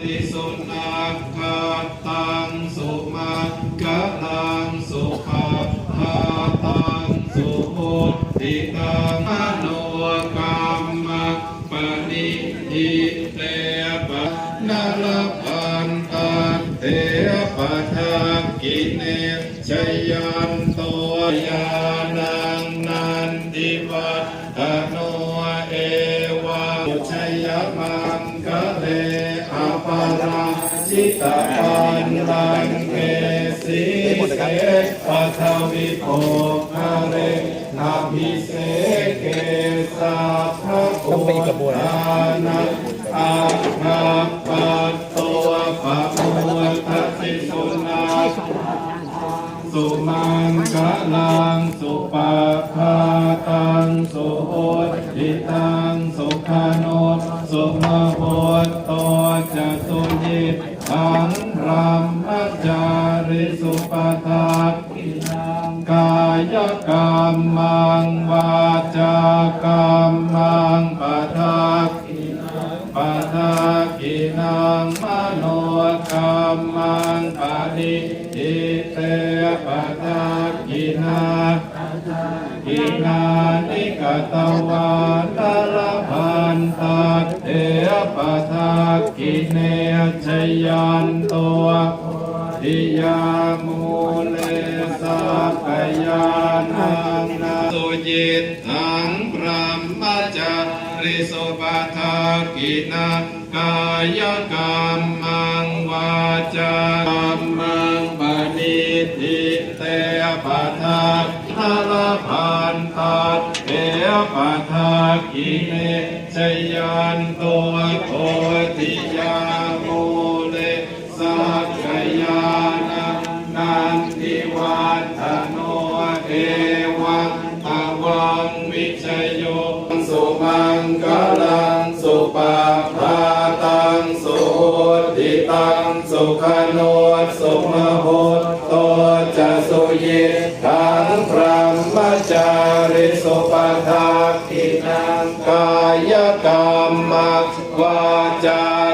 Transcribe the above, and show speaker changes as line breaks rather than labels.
ติสุนักขตังสุมากะลังสุภาพาตังสุโหติตังมโนกรรมปณิทิเตปะนาลปันตันเตปะทากิเนชยันโตยานังนันติวัตโนเอวะชยมังคะเล อปาราชิตาปันลังเกสีเสปัทวิโภคเรนาภิเสเกสาภะโกทานะอาภาปัตโตปะโมทัสสิสุนาสุมังคลังสุปะพาตังสุโหติตังสุขานตสุมโหต ตังรัมจาริสุปทากินังกายกรรมังวาจากรรมังปทากินังปทากินังมโนกรรมังปะนิทิเตปทากินากินานิกตวา กิเนชยันตัวทิยามูเลสากยานังนาสุจิตทังพระมจาริสุปทากินากายกรรมังวาจากรรมังปณิทิเตปะทา เตปะทากิเนชยันตัวโคติยาโมเลสักกยานานันทิวัฒโนเอวังตวังวิชโยสุมังกลังสุปาพาตังสุติตังสุขโนสุมโหโตจะสุยิทังพระ มจาริสุปทาคินังกายกรรมวาจา